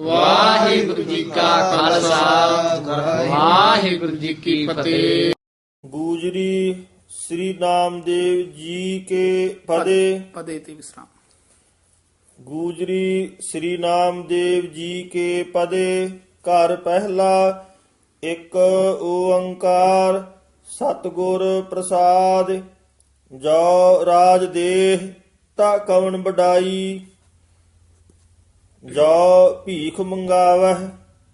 ਵਾਹਿਗੁਰੂ ਜੀ ਕਾ ਖਾਲਸਾ। ਵਾਹਿਗੁਰੂ ਜੀ ਕੀ ਫਤਿਹ। ਗੂਜਰੀ ਸ੍ਰੀ ਨਾਮਦੇਵ ਜੀ ਕੇ ਪਦੇ। ਪਦੇ ਤੇ ਵਿਸਰਾਮ। ਗੂਜਰੀ ਸ੍ਰੀ ਨਾਮਦੇਵ ਜੀ ਕੇ ਪਦੇ। ਘਰ ਪਹਿਲਾ ਇੱਕ ਓੰਕਾਰ ਸਤਿਗੁਰ ਪ੍ਰਸਾਦ। ਜੋ ਰਾਜ ਦੇਹ ਤਾ ਕਵਨ ਵਡਾਈ? ਜੋ ਭੀਖ ਮੰਗਾਵਹਿ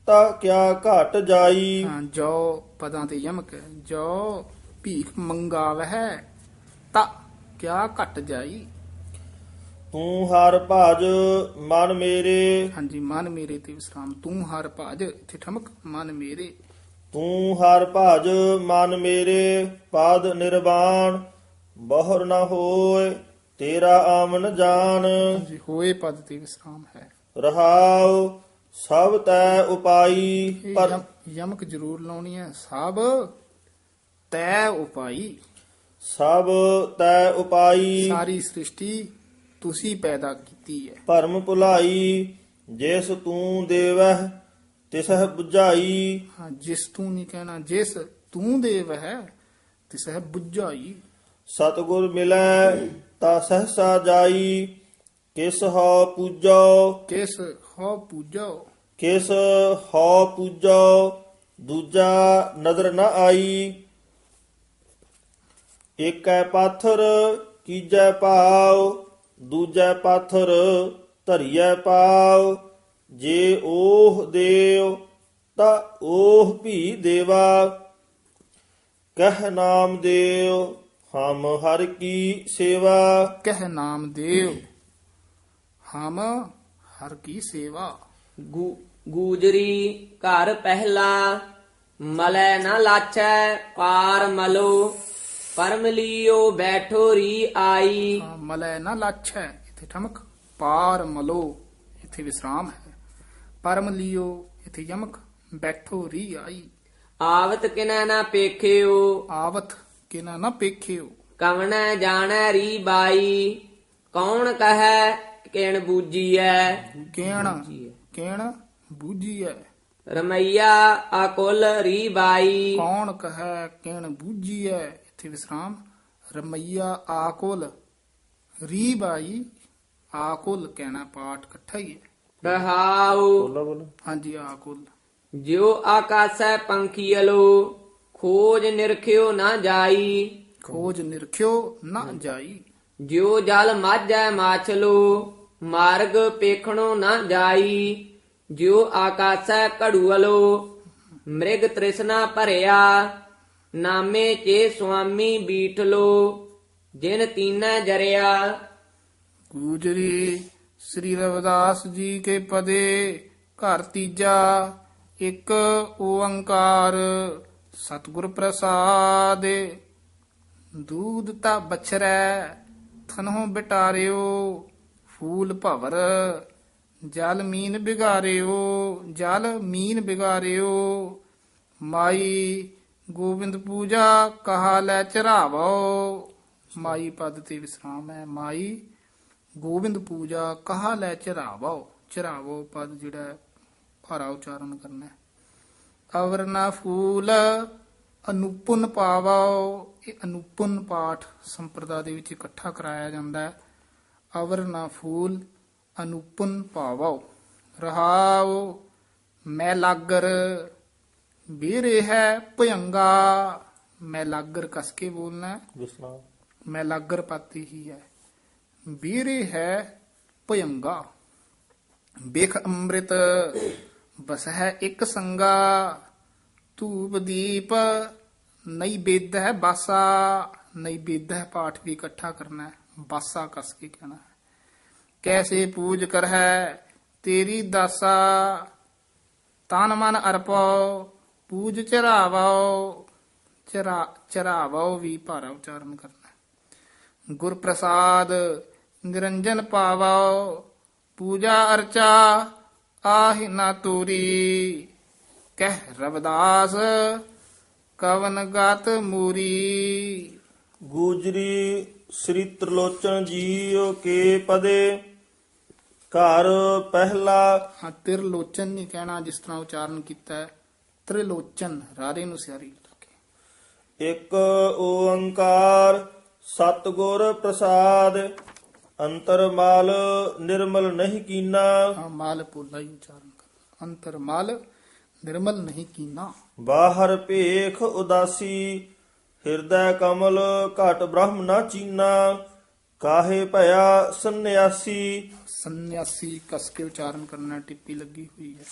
ਤਾ ਕਿਆ ਘਟ ਜਾਈ? ਹਾਂ, ਜੋ ਪਦਾਂ ਤੇ ਯਮਕ ਹੈ। ਜੋ ਭੀਖ ਮੰਗਾਵਹਿ ਤਾ ਕਿਆ ਘਟ ਜਾਈ? ਤੂੰ ਹਰ ਭਜ ਮਨ ਮੇਰੇ। ਹਾਂਜੀ ਮਨ ਮੇਰੇ ਤੇ ਵਿਸਰਾਮ। ਤੂੰ ਹਰ ਭਾਜ ਇੱਥੇ ਠਮਕ ਮਨ ਮੇਰੇ। ਤੂੰ ਹਰ ਭਜ ਮਨ ਮੇਰੇ ਪਾਦ ਨਿਰਵਾਣ। ਬਹੁਰ ਨਾ ਹੋਏ ਤੇਰਾ ਆਮਨ ਜਾਣ। ਹਾਂਜੀ ਹੋਏ ਪਦ ਤੇ ਵਿਸਰਾਮ ਹੈ। ਰਹਾਉ ਸਭ ਤੈ ਉਪਾਈ ਪਰ ਯਮ- ਯਮਕ ਜ਼ਰੂਰ ਲਾਉਣੀ ਹੈ। ਸਭ ਤੈ ਉਪਾਈ। ਸਭ ਤੈ ਉਪਾਈ। ਸਾਰੀ ਸ੍ਰਿਸ਼ਟੀ ਤੁਸੀਂ ਪੈਦਾ ਕੀਤੀ ਹੈ। ਭਰਮ ਭੁਲਾਈ ਜਿਸ ਤੂੰ ਦੇਵਹਿ ਤਿਸਹਿ 부ਝਾਈ ਹਾਂ ਜਿਸ ਤੂੰ ਨਹੀਂ ਕਹਿਣਾ ਜਿਸ ਤੂੰ ਦੇਵ ਹੈ ਤਿਸ ਹੈ ਬੁੱਝਾਈ। ਸਤਿਗੁਰ ਮਿਲੈ ਤਾ ਸਹਸਾ ਜਾਈ। ਕਿਸ ਹੋ ਪੂਜੋ? ਕਿਸ ਹੋ ਪੂਜੋ? ਕਿਸ ਹੋ ਪੂਜੋ? ਦੂਜਾ ਨਦਰ ਨ ਆਈ। ਏਕੈ ਪਾਥਰ ਕੀਜੈ ਪਾਉ ਦੂਜੈ ਪਾਥਰ ਧਰੀਐ ਪਾਉ ਜੇ ਉਹ ਦੇਵ ਤਾ ਉਹ ਵੀ ਦੇਵਾ। ਕਹਿ ਨਾਮ ਦੇਵ ਹਮ ਹਰ ਕੀ ਸੇਵਾ। ਕਹਿ ਨਾਮ ਦੇਵ। ਹਮ ਹਰ ਕੀ ਸੇਵਾ। ਗੂ- ਗੂਜਰੀ ਘਰ ਪਹਿਲਾ ਮਲੈ ਨਾ ਲਾਚੈ ਪਾਰ ਮਲੋ ਪਰਮ ਲਿਓ ਬੈਠੋ ਰੀ ਆਈ। ਹਾਂ, ਮਲੈ ਨਾ ਲਾਛੈ ਇਥੇ ਠਮਕ ਪਾਰ ਮਲੋ ਇਥੇ ਵਿਸਰਾਮ ਹੈ। ਪਰਮ ਲਿਓ ਇਥੇ ਯਮਕ ਬੈਠੋ ਰੀ ਆਈ। ਆਵਤ ਕਿਨੈ ਨਾ ਪੇਖਿਓ। ਆਵਤ ਕਿਨਾ ਨਾ ਪੇਖਿਓ। ਕਵਣੈ ਜਾਣੈ ਰੀ ਬਾਈ। ਕੌਣ ਕਹੈ ਕਿਣ ਬੂਜੀਐ ਕੇਣ ਕੇਣ ਬੂਝੀਐ ਰਮਈਆ ਆਕੁਲ ਰੀ ਬਾਈ। ਕੌਣ ਕਹੈ ਕਿਣ ਬੂਝੀਐ ਇਥੇ ਵਿਸਰਾਮ। ਰਮਈਆ ਆਕੁਲ ਰੀ ਬਾਈ ਆਕੁਲ ਕਹਿਣਾ ਪਾਠ ਇਕੱਠਾ ਹੀ ਹੈ ਰਹਾਉ। ਬੋਲੋ ਬੋਲੋ। ਹਾਂਜੀ ਆਕੁਲ ਜਿਉ ਆਕਾਸੈ ਪੰਖੀਅਲੋ ਖੋਜ ਨਿਰਖਿਓ ਨਾ ਜਾਈ। ਖੋਜ ਨਿਰਖਿਓ ਨਾ ਜਾਈ। ਜਿਉ ਜਲ ਮਾਝੈ ਮਾਛਲੋ ਮਾਰਗ ਪੇਖਣੋ ਨਾ ਜਾਈ, ਜਿਉ ਆਕਾਸੈ ਘੜੂਅਲੋ, ਮ੍ਰਿਗ ਤ੍ਰਿਸ਼ਨਾ ਭਰਿਆ, ਨਾਮੇ ਚੇ ਸੁਆਮੀ ਬੀਠਲੋ, ਜਿਨ ਤੀਨੈ ਜਰਿਆ। ਗੂਜਰੀ ਸ੍ਰੀ ਰਵਿਦਾਸ ਜੀ ਕੇ ਪਦੇ, ਘਰ ਤੀਜਾ, ਇੱਕ ਓੰਕਾਰ, ਸਤਿਗੁਰ ਪ੍ਰਸਾਦ। ਦੂਧ ਤਾ ਬਛਰੈ ਥਨਹੁ ਬਿਟਾਰਿਓ ਫੂਲ ਭਵਰ ਜਲ ਮੀਨ ਬਿਗਾਰਿਓ ਜਲ ਮੀਨ ਬਿਗਾਰਿਓ। ਮਾਈ ਗੋਬਿੰਦ ਪੂਜਾ ਕਹਾ ਲੈ ਚਰਾਵੋ। ਮਾਈ ਪਦ ਤੇ ਵਿਸਰਾਮ ਹੈ। ਮਾਈ ਗੋਬਿੰਦ ਪੂਜਾ ਕਹਾ ਲੈ ਚਰਾਵੋ। ਚਰਾਵੋ ਪਦ ਜਿਹੜਾ ਹੈ, ਭਾਰਾ ਉਚਾਰਨ ਕਰਨਾ ਹੈ। ਅਵਰ ਫੂਲ ਅਨੂਪਨ ਪਾਵਾਓ ਇਹ ਅਨੂਪਨ ਪਾਠ ਸੰਪਰਦਾ ਦੇ ਵਿੱਚ ਇਕੱਠਾ ਕਰਾਇਆ ਜਾਂਦਾ ਹੈ। ਅਵਰ ਨਾ ਫੂਲ ਅਨੂਪਨ ਪਾਵੋ ਰਹਾਉ ਮੈਂ ਲਾਗਰ ਵੀਰੇ ਹੈ ਭਯੰਗਾ ਮੈਂ ਲਾਗਰ ਕਸ ਕੇ ਬੋਲਣਾ ਹੈ ਵਿਸਰਾਮ ਮੈਂ ਲਾਗਰ ਪਾਤੀ ਹੀ ਹੈ ਵੀਰੇ ਹੈ ਭਯੰਗਾ ਬਿਖ ਅੰਮ੍ਰਿਤ ਬਸ ਹੈ ਇੱਕ ਸੰਗਾ ਧੂਪ ਦੀਪ ਨਹੀਂ ਬੇਦ ਹੈ ਬਾਸਾ ਨਹੀਂ ਬੇਦ ਹੈ ਪਾਠ ਵੀ ਇਕੱਠਾ ਕਰਨਾ ਹੈ ਬਾਸਾ ਕਸ ਕੇ ਕਹਿਣਾ ਹੈ। ਕੈਸੇ ਪੂਜ ਕਰ ਹੈ ਤੇਰੀ ਦਾਸਾ, ਤਨ ਮਨ ਅਰਪੋ ਪੂਜ ਚਰਾਵੋ ਚਰਾ ਚਰਾਵੋ ਵੀ ਭਾਰਾ ਉਚਾਰਨ ਕਰਨਾ ਗੁਰ ਪ੍ਰਸਾਦ ਨਿਰੰਜਨ ਪਾਵੋ ਪੂਜਾ ਅਰਚਾ, ਆਹਿ ਨਾ ਤੂਰੀ। ਕਹਿ ਰਵਦਾਸ, ਕਵਨ ਗਤ ਮੂਰੀ। ਗੂਜਰੀ ਸ੍ਰੀ ਤ੍ਰਿਲੋਚਨ ਜੀਓ ਕੇ ਪਦੇ ਘਰ ਪਹਿਲਾ। ਹਾਂ ਤਿਰਲੋਚਨ ਨਹੀਂ ਕਹਿਣਾ ਜਿਸ ਤਰ੍ਹਾਂ ਉਚਾਰਨ ਕੀਤਾ ਹੈ। ਤ੍ਰਿਲੋਚਨ ਰਾਰੇ ਨੂੰ ਸਿਆਰੀ ਲੱਗੇ ਇੱਕ ਓੰਕਾਰ ਸਤਿਗੁਰ ਪ੍ਰਸਾਦ ਅੰਤਰਮਲ ਨਿਰਮਲ ਨਹੀਂ ਕੀਨਾ। ਹਾਂ ਮਾਲ ਪੋਲਾ ਹੀ ਉਚਾਰਨ ਕਰ ਅੰਤਰ ਮਾਲ ਨਿਰਮਲ ਨਹੀਂ ਕੀਨਾ। ਬਾਹਰ ਭੇਖ ਉਦਾਸੀ ਹਿਰਦੈ ਕਮਲ ਘਟ ਬ੍ਰਹਮ ਨਾ ਚੀਨਾ ਕਾਹੇ ਭਇਆ ਸੰਨਿਆਸੀ। ਸੰਨਿਆਸੀ ਕਸ ਕੇ ਉਚਾਰਨ ਕਰਨਾ ਟਿੱਪੀ ਲੱਗੀ ਹੋਈ ਹੈ।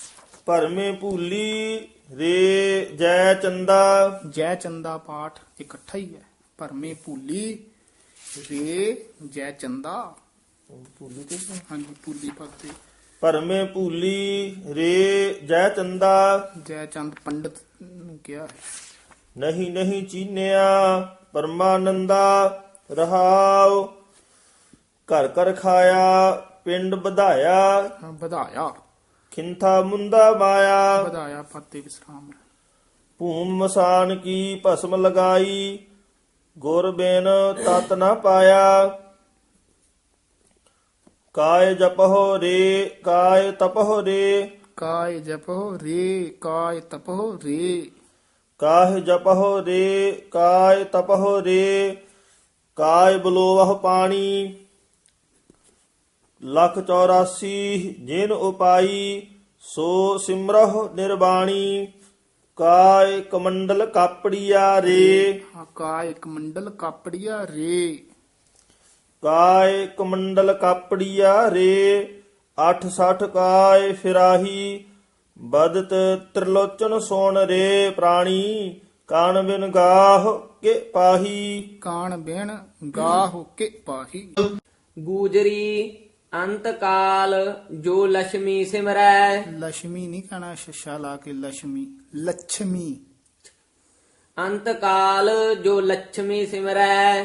ਭਰਮੇ ਭੂਲੀ ਰੇ ਜੈ ਚੰਦਾ। ਜੈ ਚੰਦਾ ਪਾਠ ਇਕੱਠਾ ਹੀ ਹੈ। ਭਰਮੇ ਭੂਲੀ ਰੇ ਜੈ ਚੰਦਾ। ਭੂਲੀ ਤੇ ਹਾਂਜੀ ਭੂਲੀ ਭਗਤੀ ਭਰਮੇ ਭੂਲੀ ਰੇ ਜੈ ਚੰਦਾ। ਜੈ ਚੰਦ ਪੰਡਤ ਨੂੰ ਕਿਹਾ ਹੈ। ਨਹੀਂ ਨਹੀਂ ਚੀਨਿਆ ਪਰਮਾਨੰਦਾ ਰਹਾਉ। ਘਰ ਘਰ ਖਾਇਆ ਪਿੰਡ ਵਧਾਇਆ। ਹਾਂ, ਵਧਾਇਆ। ਖਿੰਥਾ ਮੁੰਦਾ ਮਾਇਆ। ਵਧਾਇਆ ਫਤੇ ਵਿਸਰਾਮ। ਭੂਮ ਮਸਾਨ ਕੀ ਭਸਮ ਲਗਾਈ। ਗੁਰ ਬਿਨ ਤਤ ਨਾ ਪਾਇਆ। ਕਾਇ ਜਪਹੁ ਰੇ ਕਾਇ ਤਪਹੁ ਰੇ। ਕਾਇ ਜਪੋ ਰੇ ਕਾਇ ਤਪੋ ਰੇ। ਕਾਹ ਜਪਹੁ ਰੇ ਕਾਇ ਤਪਹੁ ਰੇ ਕਾਇ ਬਲੋਵਹੁ ਪਾਣੀ। ਲਖ 84 ਜਿਨ ਉਪਾਈ ਸੋ ਸਿਮਰਹੁ ਨਿਰਬਾਣੀ। ਕਾਇ ਕਮੰਡਲ ਕਾਪੜੀਆ ਰੇ। ਕਾਇ ਕਮੰਡਲ ਕਾਪੜੀਆ ਰੇ। ਕਾਇ ਕਮੰਡਲ ਕਾਪੜੀਆ ਰੇ। 86 ਕਾਇ ਫਿਰਾਹੀ। ਬਦਤ ਤ੍ਰਿਲੋਚਨ ਸੋਣ ਰੇ ਪ੍ਰਾਣੀ ਕਾਣ ਬਿਨ ਗਾਹ ਕੇ ਪਾਹੀ। ਕਾਣ ਬਿਨ ਗਾਹ ਕੇ ਪਾਹੀ। ਗੂਜਰੀ ਅੰਤਕਾਲ ਜੋ ਲక్ష్ਮੀ ਸਿਮਰੈ। ਲక్ష్ਮੀ ਨਹੀਂ ਕਹਣਾ ਸ਼ਸ਼ਾ ਲਾ ਕੇ ਲక్ష్ਮੀ ਲక్ష్ਮੀ ਅੰਤਕਾਲ ਜੋ ਲక్ష్ਮੀ ਸਿਮਰੈ।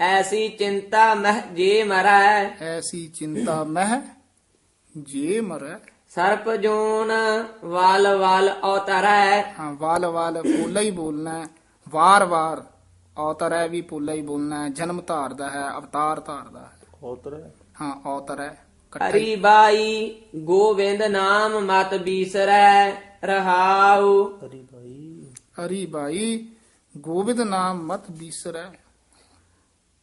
ਐਸੀ ਚਿੰਤਾ ਮਹਿ ਜੇ ਮਰੈ। ਐਸੀ ਚਿੰਤਾ ਮਹਿ ਜੇ ਮਰੈ। ਸਰਪ ਜੋਨ ਵਲ ਵਲ ਅਵਤਰੈ ਹਾਂ ਵਾਲ ਵਾਲ ਪੋਲਾ ਹੀ ਬੋਲਣਾ ਹੈ। ਵਾਰ ਵਾਰ ਔਤਰੈ ਵੀ ਪੋਲਾ ਹੀ ਬੋਲਣਾ ਹੈ। ਜਨਮ ਧਾਰਦਾ ਹੈ ਅਵਤਾਰ ਧਾਰਦਾ ਹੈ। ਹੋਤਰ ਹਾਂ ਔਤਰੈ ਇਕੱਠਾ ਹੀ। ਹਰੀ ਬਾਈ ਗੋਵਿੰਦ ਨਾਮ ਮਤ ਬੀਸਰੈ ਰਹਾਉ। ਹਰੀ ਭਾਈ ਹਰੀ ਬਾਈ ਗੋਬਿੰਦ ਨਾਮ ਮਤ ਬੀਸਰੈ।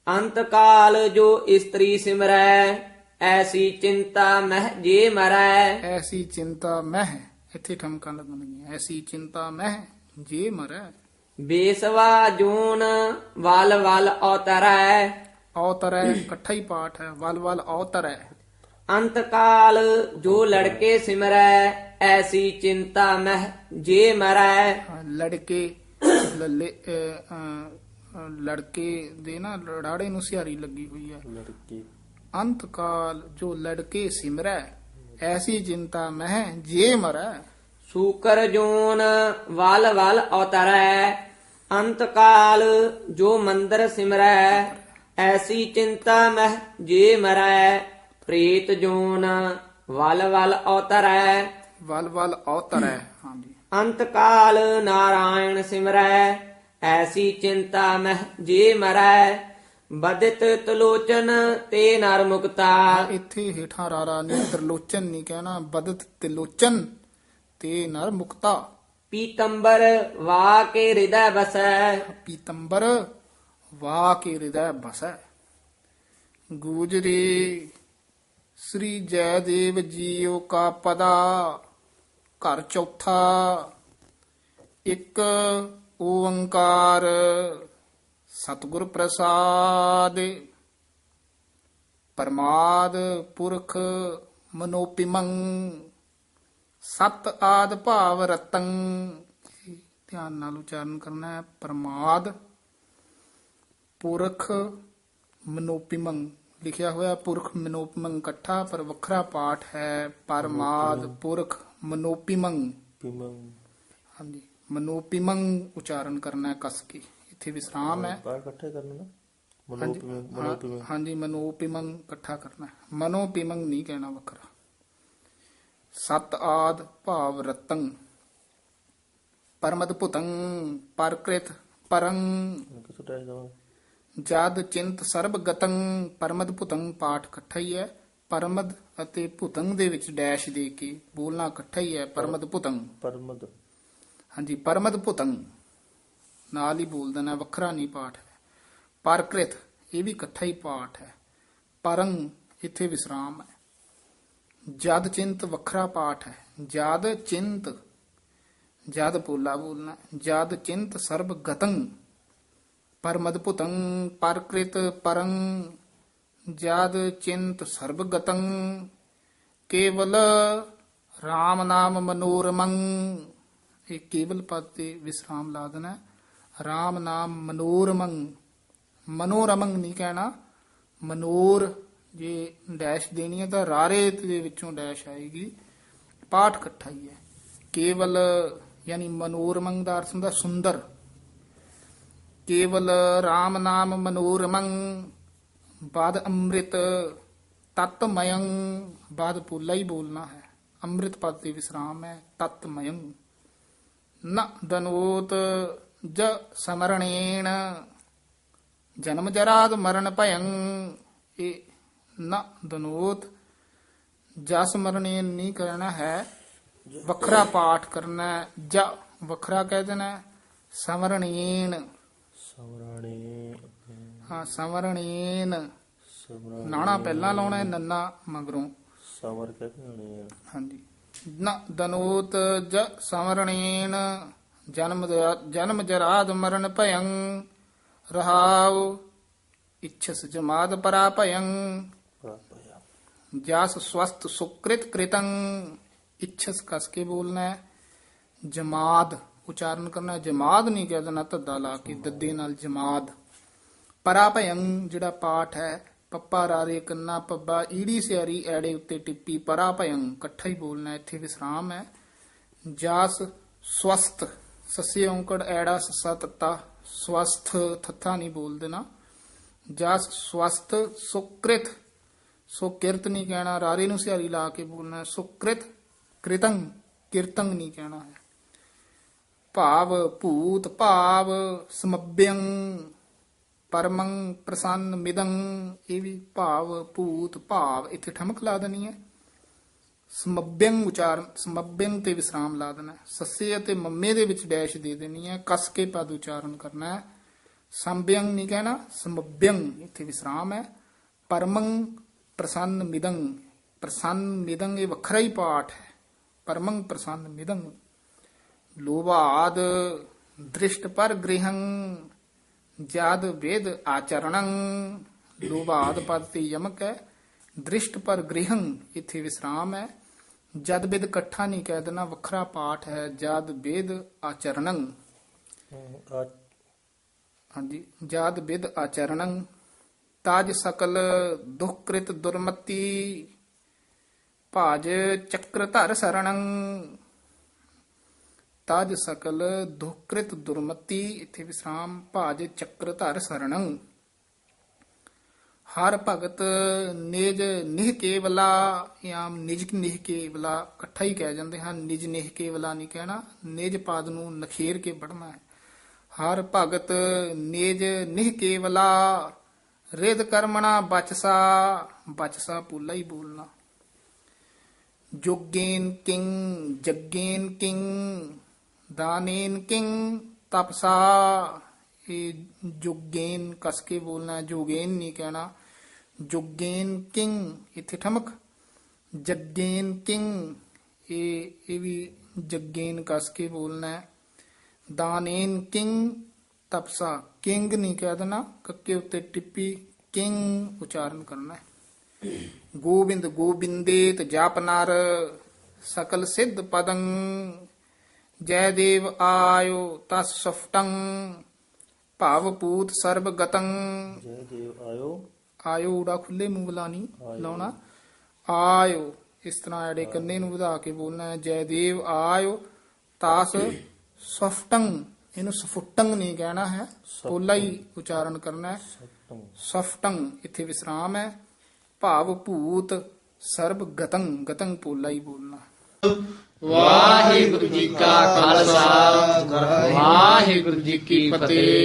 ਅੰਤ ਕਾਲ ਜੋ ਇਸਤਰੀ ਸਿਮਰੈ। ਐਸੀ ਚਿੰਤਾ ਮਹਿ ਜੇ ਮਰੈ। ਐਸੀ ਚਿੰਤਾ ਮਹਿ ਇੱਥੇ ਠਮਕਾਂ ਲੱਗਣਗੀਆਂ ਐਸੀ ਚਿੰਤਾ ਮਹਿ ਜੇ ਮਰੈ। ਬੇਸਵਾ ਜੂਨ ਵਲ ਵਲ ਅਵਤਰੈ ਔਤਰੈ ਇਕੱਠਾ ਹੀ ਪਾਠ ਹੈ ਵਲ ਵਲ ਔਤਰੈ। ਅੰਤ ਕਾਲ ਜੋ ਲੜਕੇ ਸਿਮਰੈ ਐਸੀ ਚਿੰਤਾ ਮਹਿ ਜੇ ਮਰੈ। ਲੜਕੇ ਲੱਲੇ ਲੜਕੇ ਦੇ ਨਾ ਲੜਾੜੇ ਨੂੰ ਸਿਹਾਰੀ ਲੱਗੀ ਹੋਈ ਹੈ। ਲੜਕੀ। ਅੰਤ ਕਾਲ ਜੋ ਲੜਕੇ ਸਿਮਰੈ ਐਸੀ ਚਿੰਤਾ ਮਹਿ ਜੇ ਮਰੈ। ਸੂਕਰ ਜੂਨ ਵਲ ਵਲ ਅਵਤਰੈ ਅੰਤ ਕਾਲ ਜੋ ਮੰਦਰ ਸਿਮਰੈ ਐਸੀ ਚਿੰਤਾ ਮਹਿ ਜੇ ਮਰੈ। ਪ੍ਰੀਤ ਜੂਨ ਵਲ ਵਲ ਅਵਤਰੈ ਵਲ ਵਲ ਔਤਰੈ ਹਾਂਜੀ। ਅੰਤ ਕਾਲ ਨਾਰਾਇਣ ਸਿਮਰੈ ਐਸੀ ਚਿੰਤਾ ਮਹਿ ਜੇ ਮਰੈ। ਬਦਿਤ ਤਲੋਚਨ ਤੇ ਨਰ ਮੁਕਤਾ। ਇੱਥੇ ਹੇਠਾਂ ਰਾਰਾ ਨਹੀਂ ਤਰਲੋਚਨ ਨਹੀਂ ਕਹਿਣਾ ਬਦਤ ਤਿਲੋਚਨ ਤੇ ਨਰ ਮੁਕਤਾ। ਪੀਤੰਬਰ ਵਾ ਕੇ ਹਿਰਦੈ ਬਸੈ। ਪੀਤੰਬਰ ਵਾ ਕੇ ਹਿਰਦੈ ਬਸੈ। ਗੂਜਰੀ ਸ੍ਰੀ ਜੈਦੇਵ ਜੀਓ ਕਾ ਪਦਾ ਘਰ ਚੌਥਾ ਇੱਕ ਓੰਕਾਰ। ਸਤਿਗੁਰ ਪ੍ਰਸਾਦ। ਪਰਮਾਦ ਪੁਰਖ ਮਨੋਪਿਮੰ ਸਤ ਆਦ ਭਾਵ ਰਤੰ। ਧਿਆਨ ਨਾਲ ਉਚਾਰਨ ਕਰਨਾ ਹੈ ਪਰਮਾਦ ਪੁਰਖ ਮਨੋਪਿਮੰ। ਲਿਖਿਆ ਹੋਇਆ ਪੁਰਖ ਮਨੋਪਿਮੰ ਇਕੱਠਾ ਪਰ ਵੱਖਰਾ ਪਾਠ ਹੈ ਪਰਮਾਦ ਪੁਰਖ ਮਨੋਪਿਮੰ। ਪਿਮੰ। ਹਾਂਜੀ ਮਨੋਪਿਮੰ ਉਚਾਰਨ ਕਰਨਾ ਹੈ ਕਸ ਕੇ। ਇੱਥੇ ਵਿਸਰਾਮ ਹੈ। ਬਾਹਰ ਇਕੱਠੇ ਕਰਨਾ ਨਾ। ਹਾਂਜੀ ਮਨੋਪਿਮੰ। ਹਾਂਜੀ ਮਨੋਪਿਮੰ ਇਕੱਠਾ ਕਰਨਾ। ਮਨੋਪਿਮੰ ਨਹੀਂ ਕਹਿਣਾ ਵੱਖਰਾ। ਸਤ ਆਦ ਭਾਵ ਰਤੰ। ਪਰਮਦ ਭੁਤੰ ਪਰਕ੍ਰਿਤ ਪਰੰ। ਜਦ ਚਿੰਤ ਸਰਬ ਗਤੰ ਪਰਮਦ ਭੁਤੰ ਪਾਠ ਇਕੱਠਾ ਹੀ ਹੈ। ਪਰਮਦ ਅਤੇ ਭੁਤੰਗ ਦੇ ਵਿੱਚ ਡੈਸ਼ ਦੇ ਕੇ ਬੋਲਣਾ ਇਕੱਠਾ ਹੀ ਹੈ। ਪਰਮਦ ਭੁਤੰਗ ਪਰਮਦ। ਹਾਂਜੀ ਪਰਮਦ ਭੁਤੰਗ ਨਾਲ ਹੀ ਬੋਲ ਦੇਣਾ ਵੱਖਰਾ ਨਹੀਂ ਪਾਠ ਹੈ। ਪਰਕ੍ਰਿਤ, ਇਹ ਵੀ ਇਕੱਠਾ ਹੀ ਪਾਠ ਹੈ। ਪਰੰਗ ਇੱਥੇ ਵਿਸਰਾਮ ਹੈ। ਜਦ ਚਿੰਤ ਵੱਖਰਾ ਪਾਠ ਹੈ। ਜਦ ਚਿੰਤ, ਜਦ ਪੋਲਾ ਬੋਲਣਾ ਜਦ ਚਿੰਤ ਸਰਬ ਗਤੰ, ਪਰਮਦ ਭੁਤੰ ਪਰਕ੍ਰਿਤ ਪਰੰ। ਜਦ ਚਿੰਤ ਸਰਬ ਗਤੰ, ਕੇਵਲ RAM ਨਾਮ ਮਨੋਰਮੰ। ਇਹ ਕੇਵਲ ਪਦ ਤੇ ਵਿਸਰਾਮ ਲਾ ਦੇਣਾ RAM ਨਾਮ ਮਨੋਰਮੰ ਮਨੋਰਮੰ ਨਹੀਂ ਕਹਿਣਾ। ਮਨੋਰ ਜੇ ਡੈਸ਼ ਦੇਣੀ ਹੈ ਤਾਂ ਰਾਰੇ ਦੇ ਵਿੱਚੋਂ ਡੈਸ਼ ਆਏਗੀ। ਪਾਠ ਇਕੱਠਾ ਹੀ ਹੈ। ਕੇਵਲ ਯਾਨੀ ਮਨੋਰਮੰ ਦਾ ਅਰਥ ਹੁੰਦਾ ਸੁੰਦਰ। ਕੇਵਲ RAM ਨਾਮ ਮਨੋਰਮੰ ਬਾਦ ਅੰਮ੍ਰਿਤ ਤਤਮਯੰ ਬਾਦ ਪੁੱਲਾ ਹੀ ਬੋਲਣਾ ਹੈ। ਅੰਮ੍ਰਿਤ ਪਦ ਤੇ ਵਿਸਰਾਮ ਹੈ ਤਤਮਯੰ ਨ ਦਨੋਤ ਜ ਸਮਰਣੇਣ। ਜਨਮ ਜਰਾਦ ਮਰਨ ਭਯੰ। ਇਹ ਨ ਦਨੋਤ। ਜਸ ਮਰਣੇਨ ਨਹੀਂ ਕਰਨਾ ਹੈ। ਵੱਖਰਾ ਪਾਠ ਕਰਨਾ। ਜ ਵੱਖਰਾ ਕਹਿ ਦੇਣਾ। ਸਮਰਣੇਨ ਸਮਰਾਣੇ ਹਾਂ ਸਮਰਣੇਨ ਸਮਰਾਣੇ ਨਾਣਾ ਪਹਿਲਾਂ ਲਾਉਣਾ ਹੈ ਨੰਨਾ ਮਗਰੋਂ। ਸਮਰ ਕਹਿੰਦੇ ਹਾਂਜੀ। ਨ ਦਨੋਤ ਜ ਸਮਰਣੇਨ ਜਨਮ ਦ- ਜਨਮ ਜਰਾਦ ਮਰਨ ਭਯੰ ਰਹਾਉ ਇਛਸ ਜਮਾਦ ਪਰਾ ਭਯੰ ਪ੍ਰਾਪਿਆ ਜਸ ਸਵਸਤ ਸੁਕ੍ਰਿਤ ਕ੍ਰਿਤੰ ਇਛਸ ਕਸ ਕੇ ਬੋਲਣਾ ਹੈ ਜਮਾਦ ਉਚਾਰਨ ਕਰਨਾ ਹੈ। ਜਮਾਦ ਨਹੀਂ ਕਹਿ ਦੇਣਾ ਧੱਦਾ ਲਾ ਕੇ ਦੱਦੇ ਨਾਲ ਜਮਾਦ ਪਰਾ ਭਯੰ ਜਿਹੜਾ ਪਾਠ ਹੈ ਪੱਪਾ ਰਾਰੇ ਕੰਨਾ ਪੱਬਾ ਈੜੀ ਸਿਆਰੀ ਐੜੇ ਉੱਤੇ ਟਿੱਪੀ ਪਰਾ ਭਯੰ ਇਕੱਠਾ ਹੀ ਬੋਲਣਾ ਹੈ। ਇੱਥੇ ਵਿਸਰਾਮ ਹੈ ਜਸ ਸਵਸਤ ਸੱਸੇ ਔਂਕੜ ਐੜਾ ਸੱਸਾ ਤੱਤਾ, ਸਵਸਥ ਥੱਥਾ ਨਹੀਂ ਬੋਲ ਦੇਣਾ। ਜਸ ਸਵਸਤ ਸੁਕ੍ਰਿਤ, ਸੋ ਕਿਰਤ ਨਹੀਂ ਕਹਿਣਾ, ਰਾਰੇ ਨੂੰ ਸਿਆਰੀ ਲਾ ਕੇ ਬੋਲਣਾ, ਸੁਕ੍ਰਿਤ ਕ੍ਰਿਤੰ ਕੀਰਤਨ ਨਹੀਂ ਕਹਿਣਾ ਹੈ। ਭਾਵ ਭੂਤ ਭਾਵ ਸਮਭਯੰ, ਪਰਮੰ ਪ੍ਰਸੰਨ ਮਿਦੰ, ਇਹ ਵੀ ਭਾਵ ਭੂਤ ਭਾਵ ਇੱਥੇ ਠਮਕ ਲਾ ਦੇਣੀ ਹੈ। ਸਮਭਯੰ ਉਚਾਰਨ ਸਮਭਯੰ ਤੇ ਵਿਸਰਾਮ ਲਾ ਦੇਣਾ ਸੱਸੇ ਅਤੇ ਮੰਮੇ ਦੇ ਵਿੱਚ ਡੈਸ਼ ਦੇ ਦੇਣੀ ਹੈ। ਕੱਸ ਕੇ ਪਦ ਉਚਾਰਨ ਕਰਨਾ ਹੈ। ਸੰਭਯੰ ਨਹੀਂ ਕਹਿਣਾ ਸਮਭਯੰ ਇੱਥੇ ਵਿਸਰਾਮ ਹੈ। ਪਰਮੰ ਪ੍ਰਸੰਨ ਮਿਦੰ ਪ੍ਰਸੰਨ ਮਿਦੰ ਇਹ ਵੱਖਰਾ ਹੀ ਪਾਠ ਹੈ। ਪਰਮੰ ਪ੍ਰਸੰਨ ਮਿਦੰ। ਲੋਭਾਦ ਦ੍ਰਿਸ਼ਟ ਪਰ ਗ੍ਰਹੰ, ਜਾਦ ਵੇਦ ਆਚਰਣੰ। ਲੋਭਾਦ ਪਦ ਤੇ ਯਮਕ ਹੈ। ਦ੍ਰਿਸ਼ਟ ਪਰ ਗ੍ਰਹੰ ਇੱਥੇ ਵਿਸਰਾਮ ਹੈ। ਜਦ ਬਿਦ ਇਕੱਠਾ ਨਹੀਂ ਕਹਿ ਦੇਣਾ, ਵੱਖਰਾ ਪਾਠ ਹੈ, ਜਦ ਵੇਦ ਆਚਰਣੰ ਹਾਂਜੀ, ਜਦ ਵਿਦ ਆਚਰਣੰ ਤਾਜ ਸਕਲ ਦੁਖਕ੍ਰਿਤ ਦੁਰਮਤੀ, ਭਾਜ ਚੱਕਰ ਧਰ ਸਰਣੰ। ਤਾਜ ਸਕਲ ਦੁਖਕ੍ਰਿਤ ਦੁਰਮਤੀ, ਇਥੇ ਵਿਸਰਾਮ, ਭਾਜ ਚੱਕਰ ਧਰ ਸਰਣੰ। ਹਰ ਭਗਤ ਨਿਜ ਨਿਹ ਕੇਵਲਾ ਯਾਮ ਨਿਜ ਨਿਹ ਕੇਵਲਾ, ਇਕੱਠਾ ਹੀ ਕਹਿ ਜਾਂਦੇ ਹਨ, ਨਿਜ ਨਿਹ ਕੇਵਲਾ ਨਹੀਂ ਕਹਿਣਾ, ਨਿਜ ਪਾਦ ਨੂੰ ਨਖੇਰ ਕੇ ਪੜਨਾ ਹੈ। ਹਰ ਭਗਤ ਨਿਜ ਨਿਹ ਕੇਵਲਾ ਰਿਦ ਕਰਮਣਾ ਬਚਸਾ ਬਚਸਾ ਪੂਲਾ ਹੀ ਬੋਲਣਾ। ਜੋਗੇਨ ਕਿੰਗ ਜੱਗੇਨ ਕਿੰਗ ਦਾਨੇਨ ਕਿੰਗ ਤਪਸਾ, ਇਹ ਜੋਗੇਨ ਕਸ ਕੇ ਬੋਲਣਾ, ਜੋਗੇਨ ਨਹੀਂ ਕਹਿਣਾ। ਜੋਗੇਨ ਕਿੰਗ ਇੱਥੇ ਠਮਕ। ਜੱਗੇਨ ਕਿੰਗ ਇਹ ਇਹ ਵੀ ਜੱਗੇਨ ਕਸ ਕੇ ਬੋਲਣਾ ਹੈ। ਦਾਨੇਨ ਕਿੰਗ ਤਪਸਾ। ਕਿੰਗ ਨਹੀਂ ਕਹਿ ਦੇਣਾ, ਕੱਕੇ ਉੱਤੇ ਟਿੱਪੀ ਕਿੰਗ ਉਚਾਰਨ ਕਰਨਾ ਹੈ। ਗੋਬਿੰਦ ਗੋਬਿੰਦੇਤ ਜਪ ਸਕਲ ਸਿੱਧ ਪਦੰ। ਜੈ ਦੇਵ ਆਇਓ ਤਸ ਸਫਟੰ, ਭਾਵ ਪੂਤ ਸਰਬ ਗਤੰ। ਜੈ ਦੇਵ ਆਇਓ ਆਇਓ ਊੜਾ ਖੁੱਲੇ ਮੂੰਹ ਲਾਣੀ ਆਇਓ। ਲਾਉਣਾ। ਆਇਓ ਇਸ ਤਰ੍ਹਾਂ ਐੜੇ ਕੰਨੇ ਨੂੰ ਵਧਾ ਕੇ ਬੋਲਣਾ ਹੈ ਜੈ ਦੇਵ ਆਇਓ ਤਾਸ ਸਫਟੰ ਇਹਨੂੰ ਸਫੁੱਟੰ ਨਹੀਂ ਕਹਿਣਾ ਹੈ ਪੋਲਾ ਹੀ ਉਚਾਰਨ ਕਰਨਾ ਹੈ। ਸਤਮ ਸਫਟੰ ਇੱਥੇ ਵਿਸਰਾਮ ਹੈ। ਭਾਵ ਭੂਤ ਸਰਬ ਗਤੰ ਗਤੰ ਪੋਲਾ ਹੀ ਬੋਲਣਾ। ਵਾਹਿਗੁਰੂ ਜੀ ਕਾ ਖਾਲਸਾ। ਵਾਹਿਗੁਰੂ ਜੀ ਕੀ ਫਤਿਹ।